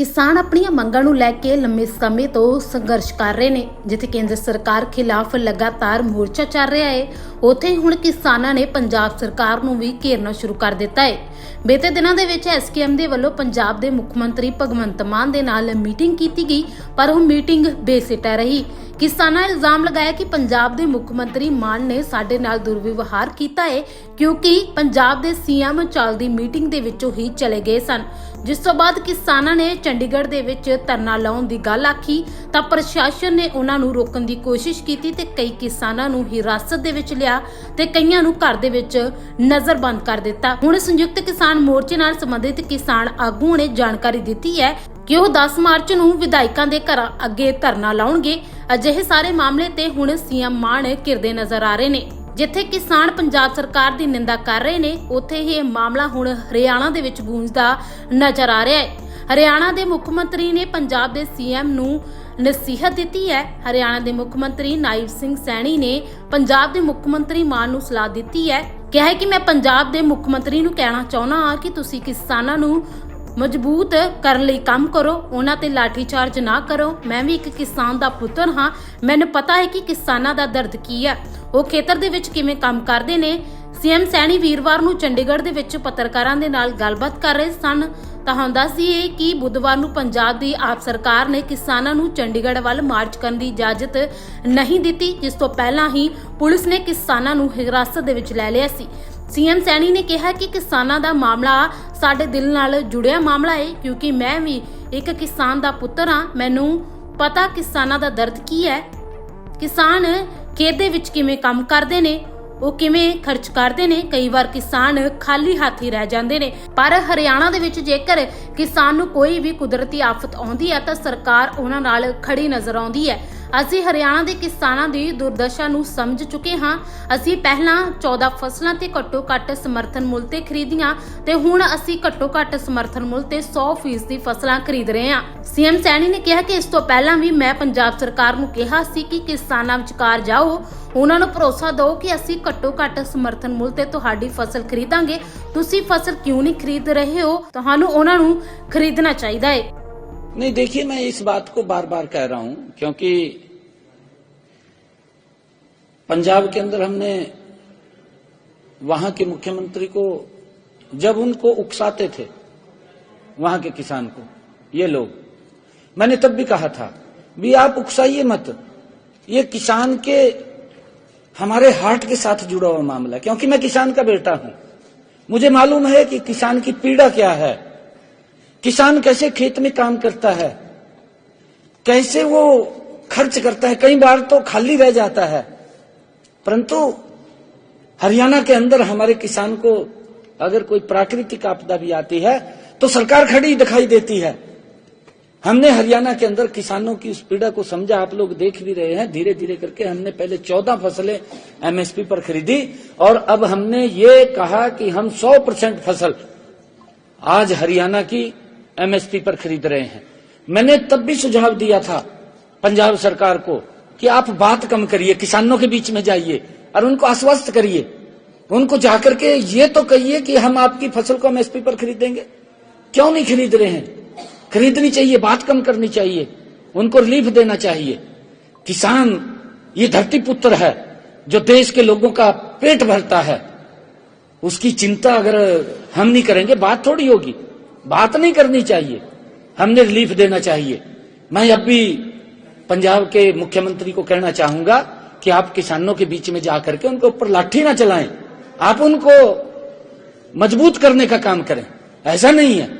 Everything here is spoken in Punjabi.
ਕਿਸਾਨ ਆਪਣੀਆਂ ਮੰਗਾਂ ਨੂੰ ਲੈ ਕੇ ਲੰਮੇ ਸਮੇਂ ਤੋਂ ਸੰਘਰਸ਼ ਕਰ ਰਹੇ ਨੇ, ਜਿੱਥੇ ਕੇਂਦਰ ਸਰਕਾਰ ਖਿਲਾਫ ਲਗਾਤਾਰ ਮੋਰਚਾ ਚੱਲ ਰਿਹਾ ਹੈ। ਉੱਥੇ ਹੁਣ ਕਿਸਾਨਾਂ ਨੇ ਪੰਜਾਬ ਸਰਕਾਰ ਨੂੰ ਵੀ ਘੇਰਨਾ ਸ਼ੁਰੂ ਕਰ ਦਿੱਤਾ ਹੈ। ਬੀਤੇ ਦਿਨਾਂ ਦੇ ਵਿੱਚ ਐਸਕੇਐਮ ਦੇ ਵੱਲੋਂ ਪੰਜਾਬ ਦੇ ਮੁੱਖ ਮੰਤਰੀ ਭਗਵੰਤ ਮਾਨ ਦੇ ਨਾਲ ਮੀਟਿੰਗ ਕੀਤੀ ਗਈ, ਪਰ ਉਹ ਮੀਟਿੰਗ ਬੇਸਿੱਟਾ ਰਹੀ। ਕਿਸਾਨਾਂ ਇਲਜ਼ਾਮ ਲਗਾਇਆ ਕਿ ਪੰਜਾਬ ਦੇ ਮੁੱਖ ਮੰਤਰੀ ਮਾਨ ਨੇ ਸਾਡੇ ਨਾਲ ਦੁਰਵਿਵਹਾਰ ਕੀਤਾ ਹੈ ਕਿਉਂਕਿ ਪੰਜਾਬ ਦੇ ਸੀਐਮ ਚੱਲਦੀ ਮੀਟਿੰਗ ਦੇ ਵਿੱਚੋਂ ਹੀ ਚਲੇ ਗਏ ਸਨ। ਜਿਸ ਤੋਂ ਬਾਅਦ ਕਿਸਾਨਾਂ ਨੇ ਚੰਡੀਗੜ੍ਹ ਦੇ ਵਿੱਚ ਧਰਨਾ ਲਾਉਣ ਦੀ ਗੱਲ ਆਖੀ, ਤਾਂ ਪ੍ਰਸ਼ਾਸਨ ਨੇ ਉਹਨਾਂ ਨੂੰ ਰੋਕਣ ਦੀ ਕੋਸ਼ਿਸ਼ ਕੀਤੀ ਤੇ ਕਈ ਕਿਸਾਨਾਂ ਨੂੰ ਹਿਰਾਸਤ ਦੇ ਵਿੱਚ ਲਿਆ ਤੇ ਕਈਆਂ ਨੂੰ ਘਰ ਦੇ ਵਿੱਚ ਨਜ਼ਰਬੰਦ ਕਰ ਦਿੱਤਾ। ਹੁਣ ਸੰਯੁਕਤ ਕਿਸਾਨ ਮੋਰਚੇ ਨਾਲ ਸੰਬੰਧਿਤ ਕਿਸਾਨ ਆਗੂਆਂ ਨੇ ਜਾਣਕਾਰੀ ਦਿੱਤੀ ਹੈ ਕਿ ਉਹ 10 ਮਾਰਚ ਨੂੰ ਵਿਧਾਇਕਾਂ ਦੇ ਘਰਾਂ ਅੱਗੇ ਧਰਨਾ ਲਾਉਣਗੇ। ਅਜਿਹੇ ਸਾਰੇ ਮਾਮਲੇ ਤੇ ਹੁਣ ਸੀਐਮ ਮਾਨ ਕਿਰਦੇ ਨਜ਼ਰ ਆ ਰਹੇ ਨੇ। ਜਿੱਥੇ ਕਿਸਾਨ ਪੰਜਾਬ ਸਰਕਾਰ ਦੀ ਨਿੰਦਾ ਕਰ ਰਹੇ ਨੇ, ਉੱਥੇ ਹੀ ਇਹ ਮਾਮਲਾ ਹੁਣ ਹਰਿਆਣਾ ਦੇ ਵਿੱਚ ਗੂੰਜਦਾ ਨਜ਼ਰ ਆ ਰਿਹਾ ਹੈ। ਹਰਿਆਣਾ ਦੇ ਮੁੱਖ ਮੰਤਰੀ ਨੇ ਪੰਜਾਬ ਦੇ ਸੀਐਮ ਨੂੰ ਨਸੀਹਤ ਦਿੱਤੀ ਹੈ। ਹਰਿਆਣਾ ਦੇ ਮੁੱਖ ਮੰਤਰੀ ਨਾਇਬ ਸਿੰਘ ਸੈਣੀ ਨੇ ਪੰਜਾਬ ਦੇ ਮੁੱਖ ਮੰਤਰੀ ਮਾਨ ਨੂੰ ਸਲਾਹ ਦਿੱਤੀ ਹੈ। ਕਿਹਾ ਹੈ ਕਿ ਮੈਂ ਪੰਜਾਬ ਦੇ ਮੁੱਖ ਮੰਤਰੀ ਨੂੰ ਕਹਿਣਾ ਚਾਹੁੰਦਾ ਹਾਂ ਕਿ ਤੁਸੀਂ ਕਿਸਾਨਾਂ ਨੂੰ ਮਜ਼ਬੂਤ ਕਰਨ ਲਈ ਕੰਮ ਕਰੋ, ਉਹਨਾਂ ਤੇ ਲਾਠੀ ਨਾ ਕਰੋ। ਮੈਂ ਵੀ ਇੱਕ ਕਿਸਾਨ ਦਾ ਪੁੱਤਰ ਹਾਂ। ਮੈਨੂੰ ਪਤਾ ਹੈ ਕਿ ਕਿਸਾਨਾਂ ਦਾ ਦਰਦ ਕੀ ਹੈ। ਉਹ ਖੇਤਰ ਦੇ ਵਿੱਚ ਕਿਵੇਂ ਕੰਮ ਕਰਦੇ ਨੇ? ਸੀਐਮ ਸੈਣੀ ਵੀਰਵਾਰ ਨੂੰ ਚੰਡੀਗੜ੍ਹ ਦੇ ਵਿੱਚ ਪੱਤਰਕਾਰਾਂ ਦੇ ਨਾਲ ਗੱਲਬਾਤ ਕਰ ਰਹੇ ਸਨ। ਤਾਂ ਹੁਣ ਦੱਸ ਕਿ ਬੁੱਧਵਾਰ ਨੂੰ ਪੰਜਾਬ ਦੀ ਆਪ ਸਰਕਾਰ ਨੇ ਕਿਸਾਨਾਂ ਨੂੰ ਚੰਡੀਗੜ੍ਹ ਵੱਲ ਮਾਰਚ ਕਰਨ ਦੀ ਇਜਾਜ਼ਤ ਨਹੀਂ ਦਿੱਤੀ, ਜਿਸ ਤੋਂ ਪਹਿਲਾਂ ਹੀ ਪੁਲਿਸ ਨੇ ਕਿਸਾਨਾਂ ਨੂੰ ਹਿਰਾਸਤ ਦੇ ਵਿੱਚ ਲੈ ਲਿਆ ਸੀ। ਸੀਐਮ ਸੈਣੀ ਨੇ ਕਿਹਾ ਕਿ ਕਿਸਾਨਾਂ ਦਾ ਮਾਮਲਾ ਸਾਡੇ ਦਿਲ ਨਾਲ ਜੁੜਿਆ ਮਾਮਲਾ ਹੈ ਕਿਉਂਕਿ ਮੈਂ ਵੀ ਇੱਕ ਕਿਸਾਨ ਦਾ ਪੁੱਤਰ ਹਾਂ। ਮੈਨੂੰ ਪਤਾ ਕਿਸਾਨਾਂ ਦਾ ਦਰਦ ਕੀ ਹੈ। ਕਿਸਾਨ ਖੇਤ ਦੇ ਵਿੱਚ ਕਿਵੇਂ ਕੰਮ ਕਰਦੇ ਨੇ, ਉਹ ਕਿਵੇਂ ਖਰਚ ਕਰਦੇ ਨੇ। ਕਈ ਵਾਰ ਕਿਸਾਨ ਖਾਲੀ ਹੱਥ ਹੀ ਰਹਿ ਜਾਂਦੇ ਨੇ। ਪਰ ਹਰਿਆਣਾ ਦੇ ਵਿੱਚ ਜੇਕਰ ਕਿਸਾਨ ਨੂੰ ਕੋਈ ਵੀ ਕੁਦਰਤੀ ਆਫਤ ਆਉਂਦੀ ਹੈ, ਤਾਂ ਸਰਕਾਰ ਉਹਨਾਂ ਨਾਲ ਖੜੀ ਨਜ਼ਰ ਆਉਂਦੀ ਹੈ। ਅਸੀਂ ਹਰਿਆਣਾ ਦੇ ਕਿਸਾਨਾਂ ਦੀ ਦੁਰਦਸ਼ਾ ਨੂੰ ਸਮਝ ਚੁੱਕੇ ਹਾਂ ਅਸੀਂ ਪਹਿਲਾਂ 14 ਫਸਲਾਂ ਤੇ ਘੱਟੋ ਘੱਟ ਸਮਰਥਨ ਮੁੱਲ ਤੇ ਖਰੀਦੀਆਂ ਤੇ ਹੁਣ ਅਸੀਂ ਘੱਟੋ ਘੱਟ ਸਮਰਥਨ ਮੁੱਲ ਤੇ 100% ਦੀ ਫਸਲਾਂ ਖਰੀਦ ਰਹੇ ਹਾਂ ਸੀਐਮ ਸੈਣੀ ਨੇ ਕਿਹਾ ਕਿ ਇਸ ਤੋਂ ਪਹਿਲਾਂ ਵੀ ਮੈਂ ਪੰਜਾਬ ਸਰਕਾਰ ਨੂੰ ਕਿਹਾ ਸੀ ਕਿ ਕਿਸਾਨਾਂ ਵਿਚਕਾਰ ਜਾਓ ਉਹਨਾਂ ਨੂੰ ਭਰੋਸਾ ਦਿਓ ਕਿ ਅਸੀਂ ਘੱਟੋ ਘੱਟ ਸਮਰਥਨ ਮੁੱਲ ਤੇ ਤੁਹਾਡੀ ਫਸਲ ਖਰੀਦਾਂਗੇ ਤੁਸੀਂ ਫਸਲ ਕਿਉਂ ਨਹੀਂ ਖਰੀਦ ਰਹੇ ਹੋ ਤੁਹਾਨੂੰ ਉਹਨਾਂ ਨੂੰ ਖਰੀਦਣਾ ਚਾਹੀਦਾ ਹੈ नहीं देखिए मैं इस बात को बार बार कह रहा हूं क्योंकि पंजाब के अंदर हमने वहाँ के मुख्यमंत्री को, जब उनको उकसाते थे, वहाँ के किसान को, ये लोग। मैंने तब भी कहा था, भी आप उकसाइए मत। ये किसान के, हमारे हार्ट के साथ जुड़ा हुआ मामला क्योंकि मैं किसान का बेटा हूँ। मुझे मालूम है कि किसान की पीड़ा क्या है। किसान कैसे खेत में काम करता है। कैसे वो खर्च करता है। कई बार तो खाली रह जाता है। परंतु हरियाणा के अंदर हमारे किसान को अगर कोई प्राकृतिक आपदा भी आती है तो सरकार खड़ी दिखाई देती है। हमने हरियाणा के अंदर किसानों की उस पीड़ा को समझा, आप लोग देख भी रहे हैं धीरे धीरे करके हमने पहले चौदह फ़सलें एमएसपी पर खरीदी, और अब हमने ये कहा कि हम सौ परसेंट फ़सल आज हरियाणा की एमएसपी पर खरीद रहे हैं। मैंने तब भी सुझाव दिया था, पंजाब सरकार को कि आप बात कम करिए, किसानों के बीच में जाइए और उनको आश्वस्त करिए। उनको जाकर के ये तो कहिए कि हम आपकी फ़सल को एमएसपी पर खरीदेंगे। क्यों नहीं खरीद रहे हैं? खरीदनी चाहिए, बात कम करनी चाहिए, उनको रिलीफ देना चाहिए। किसान, ये धरती पुत्र है, जो देश के लोगों का पेट भरता है। उसकी चिंता अगर हम नहीं करेंगे, बात थोड़ी होगी। बात नहीं करनी चाहिए। हमने रिलीफ देना चाहिए। मैं अब भी पंजाब के मुख्यमंत्री को कहना चाहूँगा कि आप किसानों के बीच में जाकर के उनके ऊपर लाठी ना चलाएँ। आप उनको मज़बूत करने का काम करें। ऐसा नहीं है।